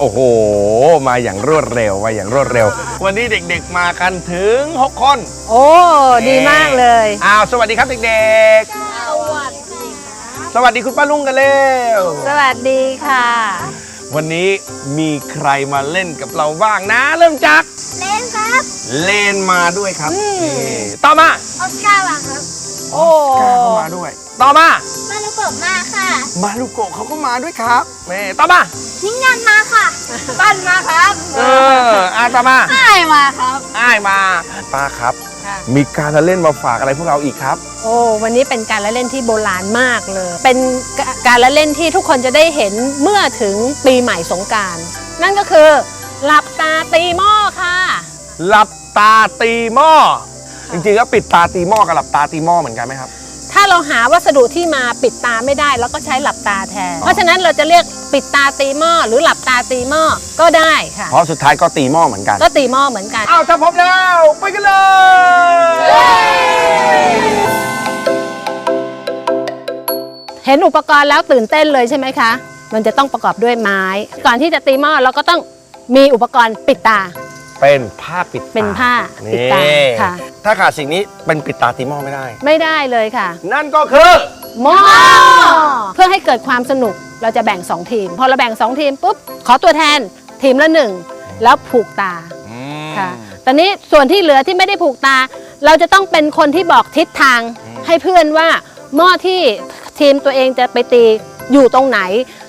โอ้โห มาอย่างรวดเร็วมาอย่างรวดเร็ว วันนี้เด็กๆมากันถึง 6 คนโอ้ ดีมากเลย อ้าวสวัสดีครับเด็กๆ สวัสดีคุณป้าลุงกันเร็วสวัสดีค่ะ วันนี้มีใครมาเล่นกับเราบ้างนะ เริ่มจากเล่นครับ เลนมาด้วยครับอืมนี่ต่อมาออสการ์ว่ะครับโอ้กาเข้ามาด้วย ต่อมา มานุโกะมาค่ะ มาลูโกะเขาก็มาด้วยครับนี่ต่อมานิ่งนันมาค่ะ ปั้นมาครับเอออะต่อมาใช่มาครับ อ้ายมาป้าครับ ค่ะ มีการละเล่นมาฝากอะไรพวกเราอีกครับ โอ้วันนี้เป็นการละเล่นที่โบราณมากเลย เป็นกการละเล่นที่ทุกคนจะได้เห็นเมื่อถึงปีใหม่สงกราร นั่นก็คือ หลับตาตีหม้อค่ะ หลับตาตีหม้อจริงๆแล้วปิดตาตีหม้อกับหลับตาตีหม้อเหมือนกันไหมครับ ถ้าเราหาวัสดุที่มาปิดตาไม่ได้เราก็ใช้หลับตาแทน เพราะฉะนั้นเราจะเรียกปิดตาตีหม้อหรือหลับตาตีหม้อก็ได้ค่ะ เพราะสุดท้ายก็ตีหม้อเหมือนกัน ก็ตีหม้อเหมือนกันอ้าวถ้าพร้อมแล้วไปกันเลย เห็นอุปกรณ์แล้วตื่นเต้นเลยใช่ไหมคะ มันจะต้องประกอบด้วยไม้ ก่อนที่จะตีหม้อเราก็ต้องมีอุปกรณ์ปิดตา เป็นผ้าปิดตาเป็นผ้าปิดตานี่ค่ะ ถ้าขาดสิ่งนี้เป็นปิดตาตีหม้อไม่ได้ ไม่ได้เลยค่ะ นั่นก็คือหม้อเพื่อให้เกิดความสนุกเราจะแบ่ง 2 ทีม พอเราแบ่ง 2 ทีมปุ๊บขอตัวแทนทีมละหนึ่งแล้วผูกตาค่ะ ตอนนี้ส่วนที่เหลือที่ไม่ได้ผูกตา เราจะต้องเป็นคนที่บอกทิศทางให้เพื่อนว่าหม้อที่ทีมตัวเองจะไปตีอยู่ตรงไหน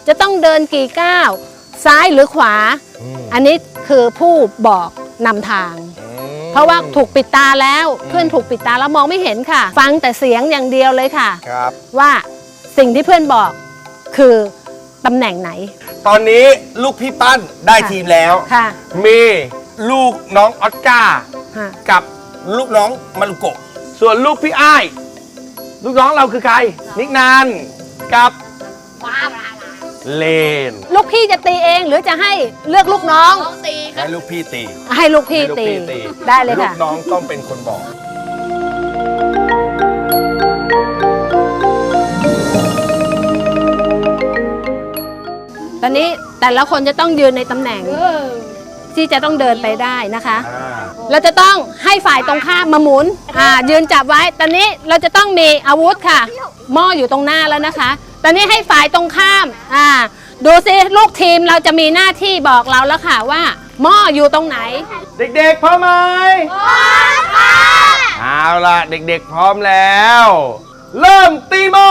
จะต้องเดินกี่ก้าวซ้ายหรือขวาอืมอันนี้คือผู้บอก นำทาง เพราะว่าถูกปิดตาแล้วเพื่อนถูกปิดตาแล้วมองไม่เห็นค่ะ ฟังแต่เสียงอย่างเดียวเลยค่ะ ครับ ว่าสิ่งที่เพื่อนบอกคือตำแหน่งไหน ตอนนี้ลูกพี่ปั้นได้ค่ะ ทีมแล้ว ค่ะมีลูกน้องออสการ์ฮะกับลูกน้องมารุโกะส่วนลูกพี่อ้าย ลูกน้องเราคือใคร นิกนานกับ เลน ลูกพี่จะตีเองหรือจะให้เลือกลูกน้องให้ลูกพี่ตีให้ลูกพี่ให้ลูกตีพี่ตีได้เลยลูค่ะ กน้องต้องเป็นคนบอก ตอนนี้แต่ละคนจะต้องยืนในตำแหน่งที่จะต้องเดินไปได้นะคะเราจะต้องให้ฝ่ายตรงข้ามมาหมุน อ่า ยืนจับไว้ ตอนนี้เราจะต้องมีอาวุธค่ะ หม้ออยู่ตรงหน้าแล้วนะคะ ตอนนี้ให้ฝ่ายตรงข้าม อ่า ดูสิลูกทีมเราจะมีหน้าที่บอกเราแล้วค่ะว่า หม้ออยู่ตรงไหน เด็กๆพร้อมไหมเอาล่ะ เด็กๆพร้อมแล้ว เริ่มตีหม้อ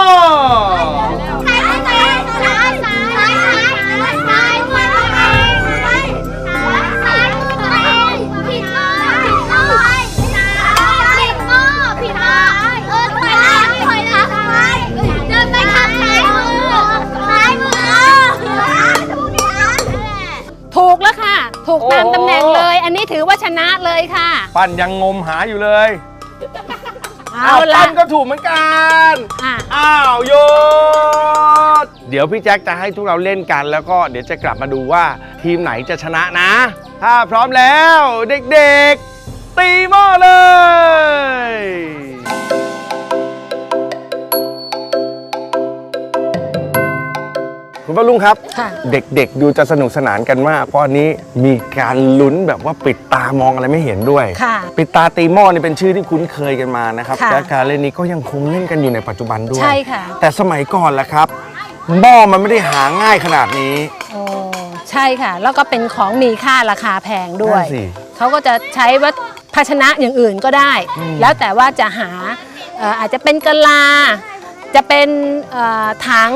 ตามตำแหน่งเลย อันนี้ถือว่าชนะเลยค่ะ ปั้นยังงมหาอยู่เลยเอาวละปั้นก็ถูกเหมือนกัน อะอ้าวโยนเดี๋ยวพี่แจ็คจะให้ทุกเราเล่นกันแล้วก็เดี๋ยวจะกลับมาดูว่าทีมไหนจะชนะนะ ถ้าพร้อมแล้วเด็กๆ ตีหม้อเลย คุณป้าลุงครับ ค่ะ เด็กๆดูจะสนุกสนานกันมาก เพราะอันนี้มีการลุ้นแบบว่าปิดตามองอะไรไม่เห็นด้วย ค่ะปิดตาตีหม้อนี่เป็นชื่อที่คุ้นเคยกันมานะครับค่ะ และการเล่นนี้ก็ยังคงเล่นกันอยู่ในปัจจุบันด้วย ใช่ค่ะ แต่สมัยก่อนล่ะครับหม้อมันไม่ได้หาง่ายขนาดนี้ โอ้ใช่ค่ะ แล้วก็เป็นของมีค่าราคาแพงด้วย นั่นสิเขาก็จะใช้วัตภาชนะอย่างอื่นก็ได้แล้วแต่ว่าจะหาเอ่ออาจจะเป็นกะลา จะเป็นเอ่อถัง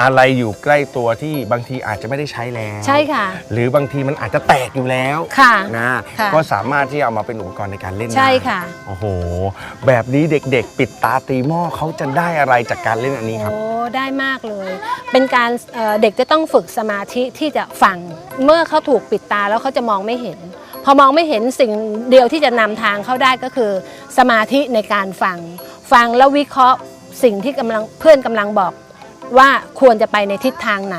อะไรอยู่ใกล้ตัวที่บางทีอาจจะไม่ได้ใช้แล้วใช่ค่ะ หรือบางทีมันอาจจะแตกอยู่แล้วค่ะนะค่ะก็สามารถที่จะเอามาเป็นอุปกรณ์ในการเล่นได้ใช่ค่ะ โอ้โห แบบนี้เด็กๆ ปิดตาตีหม้อเขาจะได้อะไรจากการเล่นอันนี้ครับ โอ้ได้มากเลย เป็นการเอ่อเด็กจะต้องฝึกสมาธิที่จะฟัง เมื่อเขาถูกปิดตาแล้วเขาจะมองไม่เห็น พอมองไม่เห็นสิ่งเดียวที่จะนำทางเขาได้ก็คือ สมาธิในการฟัง ฟังแล้ววิเคราะห์ สิ่งที่กำลังเพื่อนกำลังบอกว่าควรจะไปในทิศทางไหน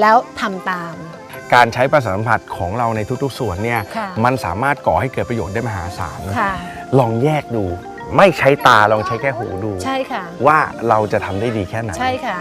แล้วทำตาม การใช้ประสาทสัมผัสของเราในทุกๆ ส่วนเนี่ยค่ะ มันสามารถก่อให้เกิดประโยชน์ได้มหาศาลค่ะ ลองแยกดู ไม่ใช้ตาลองใช้แค่หูดู ใช่ค่ะ ว่าเราจะทำได้ดีแค่ไหน ใช่ค่ะ